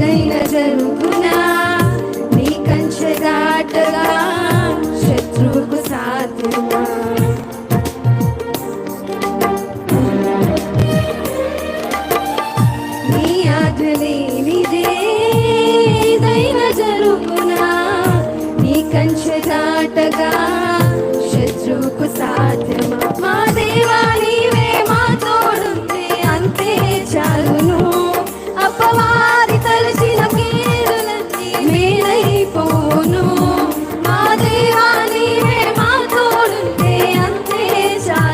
ఏదైన జరుగునా నీ కంచె దాటగా శత్రువుకు సాధునా నీ ఆధులేనిదే ఏదైన జరుగునా నీ కంచె దాటగా